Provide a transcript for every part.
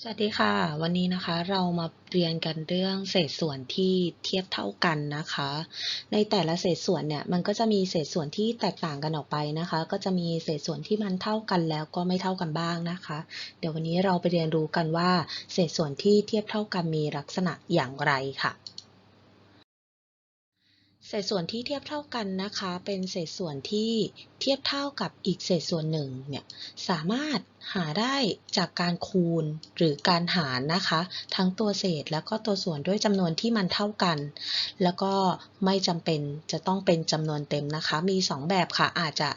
สวัสดีค่ะ วันนี้นะคะเรามาเรียนกันเรื่องเศษส่วนที่เทียบเท่ากันนะคะ ในแต่ละเศษส่วนเนี่ยมันก็จะมีเศษส่วนที่แตกต่างกันออกไปนะคะ ก็จะมีเศษส่วนที่มันเท่ากันแล้วก็ไม่เท่ากันบ้างนะคะ เดี๋ยววันนี้เราไปเรียนรู้กันว่า เศษส่วนที่เทียบเท่ากันมีลักษณะอย่างไรค่ะ เศษส่วนที่เทียบเท่ากันนะคะ เป็นเศษส่วนที่เทียบเท่ากับอีกเศษส่วนหนึ่งเนี่ยสามารถหาได้จากการคูณหรือการหารนะคะ ทั้งตัวเศษแล้วก็ตัวส่วนด้วยจำนวนที่มันเท่ากัน แล้วก็ไม่จำเป็นจะต้องเป็นจำนวนเต็มนะคะ มี 2 แบบค่ะอาจจะ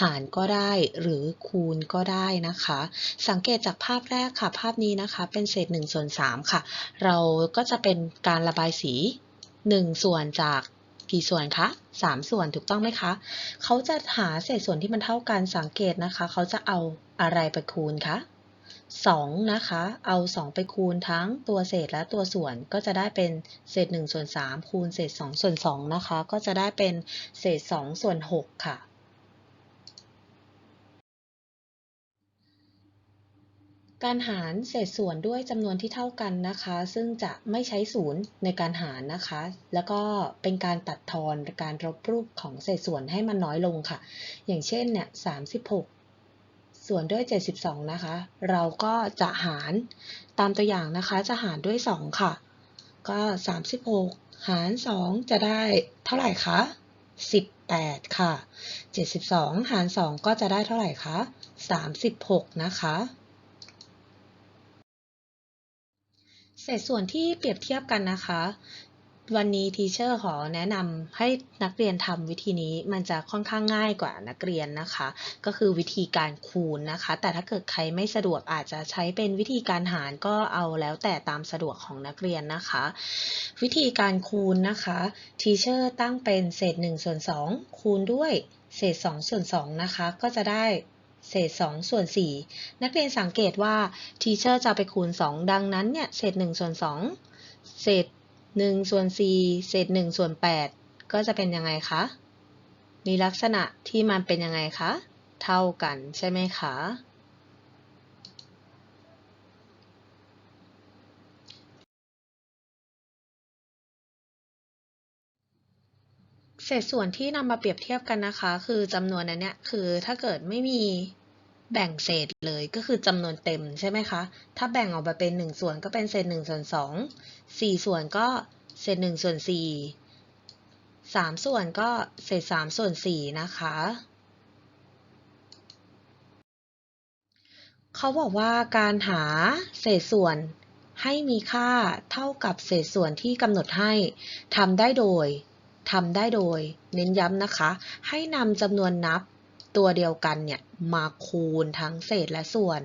หารก็ได้หรือคูณก็ได้นะคะ สังเกตจากภาพแรกค่ะ ภาพนี้นะคะเป็นเศษ1ส่วน3ค่ะ เราก็จะเป็นการระบายสี 1 ส่วนจาก กี่ส่วนคะ3 ส่วนถูกต้องไหมคะ เขาจะหาเศษส่วนที่มันเท่ากันสังเกตนะคะ เขาจะเอาอะไรไปคูณคะ2นะคะ เอา 2 ไปคูณทั้งตัวเศษและตัวส่วนก็จะได้เป็นเศษ1ส่วน3คูณเศษ2ส่วน2นะคะ ก็จะได้เป็นเศษ2ส่วน6ค่ะ การหารเศษส่วนด้วยจำนวนที่เท่ากันนะคะ ซึ่งจะไม่ใช้ศูนย์ในการหารนะคะ แล้วก็เป็นการตัดทอนการลบรูปของเศษส่วนให้มันน้อยลงค่ะ อย่างเช่นเนี่ย36ส่วนด้วย 72 นะคะ เราก็จะหารตามตัวอย่างนะคะ จะหารด้วย 2 ค่ะ ก็ 36 หาร 2 จะได้เท่าไหร่คะ 18 ค่ะ 72 หาร 2 ก็จะได้เท่าไหร่คะ 36 นะคะ เศษส่วนที่เปรียบเทียบกันนะคะ วันนี้ทีเชอร์ขอแนะนำให้นักเรียนทำวิธีนี้มันจะค่อนข้างง่ายกว่านักเรียนนะคะ ก็คือวิธีการคูณนะคะ แต่ถ้าเกิดใครไม่สะดวกอาจจะใช้เป็นวิธีการหารก็เอาแล้วแต่ตามสะดวกของนักเรียนนะคะ วิธีการคูณนะคะทีเชอร์ตั้งเป็นเศษ1ส่วน2คูณด้วยเศษ2ส่วน2นะคะ ก็จะได้ เศษ 2 ส่วน 4 นักเรียนสังเกตว่าทีเชอร์จะไปคูณ 2 ดังนั้นเนี่ยเศษ 1 ส่วน 2 เศษ 1 ส่วน 4 เศษ 1 ส่วน 8 ก็จะเป็นยังไงคะ มีลักษณะที่มันเป็นยังไงคะ เท่ากันใช่ไหมคะ ศษส่วนที่นำมาเปรียบเทียบกันนะคะ คือจำนวนนั้นเนี่ยคือถ้าเกิดไม่มีแบ่งเศษเลยก็คือจำนวนเต็มใช่ไหมคะ ถ้าแบ่งออกมาเป็น 1 ส่วนก็เป็นเศษ1ส่วน2 4 ส่วนก็เศษ1ส่วน4 3 ส่วนก็เศษ3ส่วน4นะคะเขาบอกว่าการหาเศษส่วนให้มีค่าเท่ากับเศษส่วนที่กำหนดให้ทำได้โดย ทำได้โดย เน้นย้ำนะคะ ให้นำจำนวนนับตัวเดียวกันเนี่ยมาคูณทั้งเศษและส่วน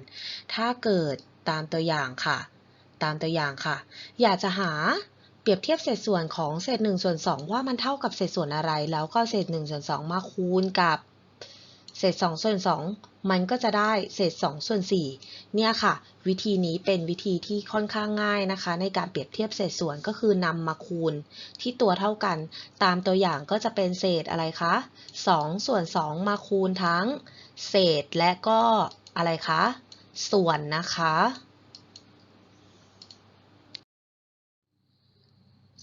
ถ้าเกิดตามตัวอย่างค่ะ ตามตัวอย่างค่ะ อยากจะหาเปรียบเทียบเศษส่วนของเศษ1ส่วน2ว่ามันเท่ากับเศษส่วนอะไร แล้วก็เศษ1ส่วน2มาคูณกับ เศษ2ส่วน2มันก็จะได้เศษ2ส่วน4เนี่ยค่ะ วิธีนี้เป็นวิธีที่ค่อนข้างง่ายนะคะ ในการเปรียบเทียบเศษส่วนก็คือนำมาคูณ ที่ตัวเท่ากัน ตามตัวอย่างก็จะเป็นเศษอะไรคะ2ส่วน2มาคูณทั้ง เศษและก็อะไรคะส่วนนะคะ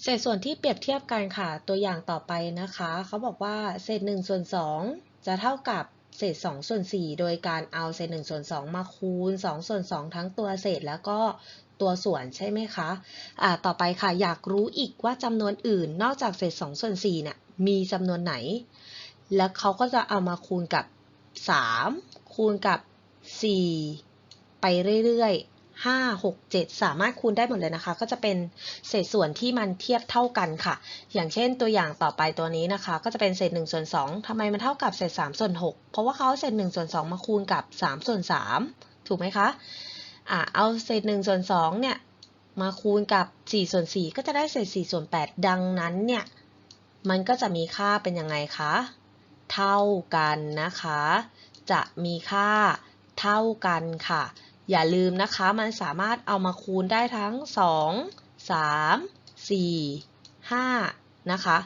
เศษส่วนที่เปรียบเทียบกันค่ะ ตัวอย่างต่อไปนะคะ เขาบอกว่าเศษ1ส่วน2จะเท่ากับ เศษ2ส่วน4โดยการเอาเศษ1ส่วน2มาคูณ2ส่วน2ทั้งตัวเศษแล้วก็ตัวส่วนใช่ไหมคะะต่อไปค่ะอยากรู้อีกว่าจำนวนอื่น นอกจากเศษ2ส่วน4เนี่ยมีจำนวนไหน แล้วเขาก็จะเอามาคูณกับ 3 คูณกับ 4 ไปเรื่อยๆ 5 6 7 สามารถคูณได้หมดเลยนะคะ ก็จะเป็นเศษส่วนที่มันเทียบเท่ากันค่ะ อย่างเช่นตัวอย่างต่อไปตัวนี้นะคะ ก็จะเป็นเศษ1ส่วน2ทำไมมันเท่ากับเศษ3ส่วน6เพราะว่าเขาเศษ1ส่วน2มาคูณกับ3ส่วน3ถูกไหมคะอะเอาเศษ1ส่วน2เนี่ยมาคูณกับ4ส่วน4ก็จะได้เศษ4ส่วน8ดังนั้นเนี่ยมันก็จะมีค่าเป็นยังไงคะ เท่ากันนะคะ จะมีค่าเท่ากันค่ะ อย่าลืมนะคะ มันสามารถเอามาคูณได้ทั้ง 2 3 4 5 นะคะ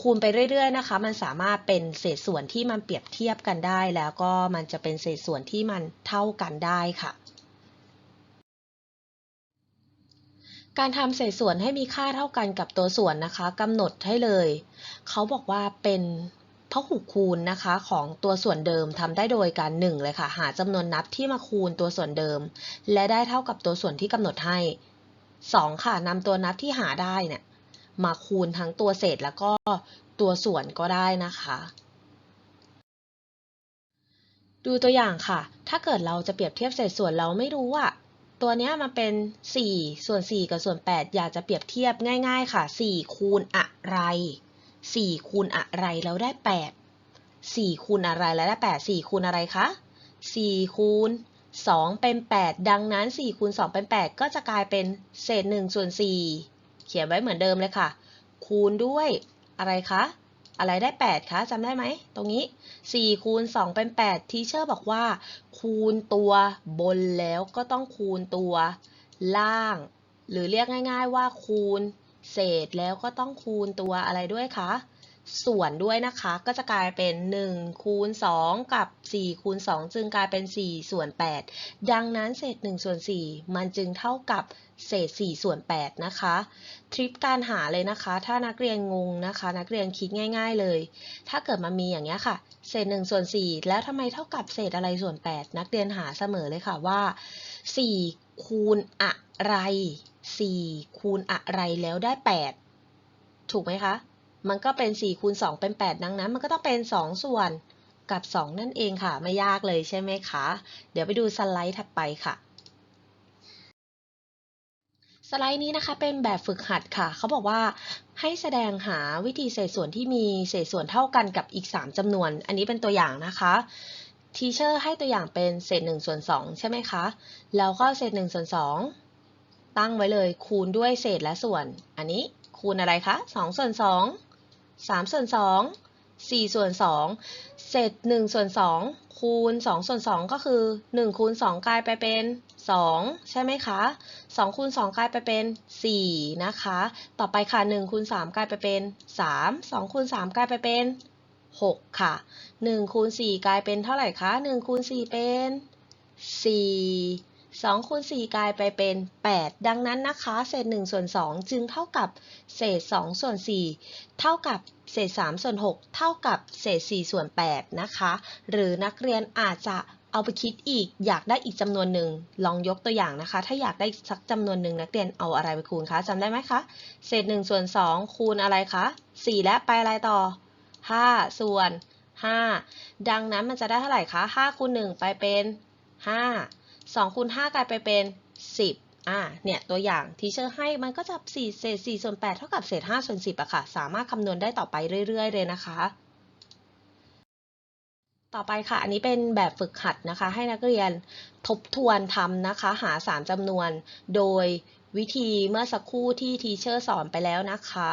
คูณไปเรื่อยๆนะคะ มันสามารถเป็นเศษส่วนที่มันเปรียบเทียบกันได้ แล้วก็มันจะเป็นเศษส่วนที่มันเท่ากันได้ค่ะการทำเศษส่วนให้มีค่าเท่ากันกับตัวส่วนนะคะกำหนดให้เลย เขาบอกว่าเป็น พหุคูณนะคะของตัวส่วนเดิมทำได้โดยการหนึ่งเลยค่ะ หาจำนวนนับที่มาคูณตัวส่วนเดิม และได้เท่ากับตัวส่วนที่กำหนดให้สองค่ะนำตัวนับที่หาได้เนี่ยมาคูณทั้งตัวเศษแล้วก็ตัวส่วนก็ได้นะคะ ดูตัวอย่างค่ะ ถ้าเกิดเราจะเปรียบเทียบเศษส่วนเราไม่รู้ว่าตัวเนี้ยมันเป็น 4 ส่วน 4 กับส่วน 8 อยากจะเปรียบเทียบง่าย ๆ ค่ะ 4 คูณอะไร 4คูณอะไรแล้วได้ 8 4คูณอะไรแล้วได้ 8 4คูณอะไรคะ 4 คูณ 2 เป็น 8 ดังนั้น 4คูณ 2 เป็น 8 ก็จะกลายเป็นเศษ1ส่วน4เขียนไว้เหมือนเดิมเลยค่ะ คูณด้วยอะไรคะ อะไรได้ 8คะจำได้ไหม ตรงนี้ 4 คูณ 2 เป็น 8 ทีเชอร์บอกว่า คูณตัวบนแล้วก็ต้องคูณตัวล่าง หรือเรียกง่าย ๆ ว่าคูณ เศษแล้วก็ต้องคูณตัวอะไรด้วยคะ ส่วนด้วยนะคะ ก็จะกลายเป็น1คูณ2กับ 4 คูณ 2 จึงกลายเป็น 4 ส่วน 8 ดังนั้นเศษ1ส่วน 4 มันจึงเท่ากับเศษ 4 ส่วน 8 นะคะ ทริปการหาเลยนะคะ ถ้านักเรียนงงนะคะ นักเรียนคิดง่าย ๆเลย ถ้าเกิดมันมีอย่างเงี้ยค่ะ เศษ 1 ส่วน 4 แล้วทำไมเท่ากับเศษอะไรส่วน 8 นักเรียนหาเสมอเลยค่ะว่า 4 คูณอะไร 4 คูณอะไรแล้วได้ 8 ถูกไหมคะ มันก็เป็น4คูณ2เป็น 8 ดังนั้น มันก็ต้องเป็น 2 ส่วนกับ 2 นั่นเองค่ะ ไม่ยากเลยใช่ไหมคะ เดี๋ยวไปดูสไลด์ถัดไปค่ะ สไลด์นี้นะคะเป็นแบบฝึกหัดค่ะ เขาบอกว่าให้แสดงหาวิธีเศษส่วนที่มีเศษส่วนเท่ากันกับอีก 3จำนวน อันนี้เป็นตัวอย่างนะคะทีเชอร์ให้ตัวอย่างเป็นเศษ1ส่วน2ใช่ไหมคะ แล้วก็เศษ1ส่วน2ตั้งไว้เลยคูณด้วยเศษและส่วน อันนี้คูณอะไรคะ2ส่วน2 3 ส่วน 2 4 ส่วน 2เศษ1ส่วน 2 คูณ 2 ส่วน 2 ก็คือ 1 คูณ 2 กลายไปเป็น 2 ใช่ไหมคะ 2 คูณ 2 กลายไปเป็น 4 นะคะ ต่อไปค่ะ 1 คูณ 3 กลายไปเป็น 3 2 คูณ 3 กลายไปเป็น 6 ค่ะ 1 คูณ 4 กลายเป็นเท่าไหร่คะ 1 คูณ 4 เป็น 4 2คูณ4กลายไปเป็น 8 ดังนั้นนะคะ เศษ1ส่วน2จึงเท่ากับเศษ2ส่วน4เท่ากับเศษ3ส่วน6เท่ากับเศษ4ส่วน8นะคะ หรือนักเรียนอาจจะเอาไปคิดอีก อยากได้อีกจำนวนหนึ่ง ลองยกตัวอย่างนะคะ ถ้าอยากได้สักจำนวนหนึ่งนักเรียนเอาอะไรไปคูณคะจำได้ไหมคะ เศษ1ส่วน2คูณอะไรคะ 4 และไปอะไรต่อ 5 ส่วน 5 ดังนั้นมันจะได้เท่าไหร่คะ5คูณ1ไปเป็น 5 2คูณ5กลายไปเป็น 10อ่าเนี่ยตัวอย่างทีเชอร์ให้มันก็จะ4เศษ4ส่วน8เท่ากับเศษ5ส่วน10อะค่ะ สามารถคำนวณได้ต่อไปเรื่อย ๆ เลยนะคะ ต่อไปค่ะ อันนี้เป็นแบบฝึกหัดนะคะ ให้นักเรียนทบทวนทำนะคะ หา 3จำนวน โดยวิธีเมื่อสักครู่ที่ทีเชอร์สอนไปแล้วนะคะ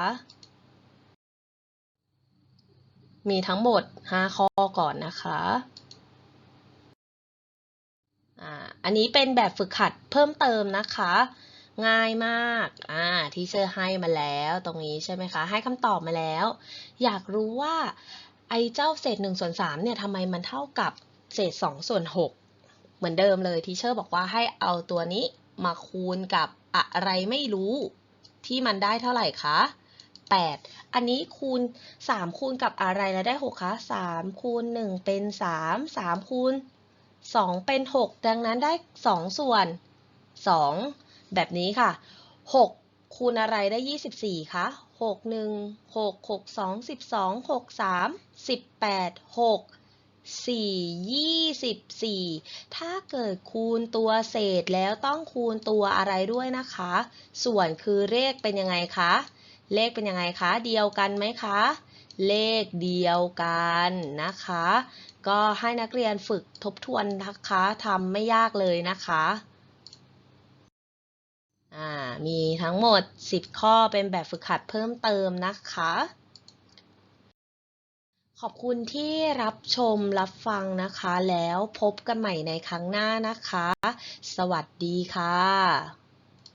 มีทั้งหมด 5 ข้อก่อนนะคะ อันนี้เป็นแบบฝึกหัดเพิ่มเติมนะคะ ง่ายมากอ่าที่เชอร์ให้มาแล้วตรงนี้ใช่ไหมคะ ให้คำตอบมาแล้ว อยากรู้ว่าไอ้เจ้าเศษ1ส่วน3เนี่ยทำไมมันเท่ากับเศษ2ส่วน6เหมือนเดิมเลยทีเชอร์บอกว่าให้เอาตัวนี้มาคูณกับอะไรไม่รู้ที่มันได้เท่าไหร่คะ 8 อันนี้คูณ 3 คูณกับอะไรแล้วได้ 6 คะ 3 คูณ 1 เป็น 3 3 คูณ 2 เป็น 6 ดังนั้นได้ 2 ส่วน 2 แบบนี้ค่ะ 6 คูณอะไรได้ 24 คะ 6 1 6 6 2 12 6 3 18 6 4 24 ถ้าเกิดคูณตัวเศษแล้วต้องคูณตัวอะไรด้วยนะคะ ส่วนคือเลขเป็นยังไงคะ เลขเป็นยังไงคะ เดียวกันไหมคะ เลขเดียวกันนะคะ ก็ให้นักเรียนฝึกทบทวนนะคะทำไม่ยากเลยนะคะอ่ามีทั้งหมด 10 ข้อเป็นแบบฝึกหัดเพิ่มเติมนะคะ ขอบคุณที่รับชมรับฟังนะคะ แล้วพบกันใหม่ในครั้งหน้านะคะ สวัสดีค่ะ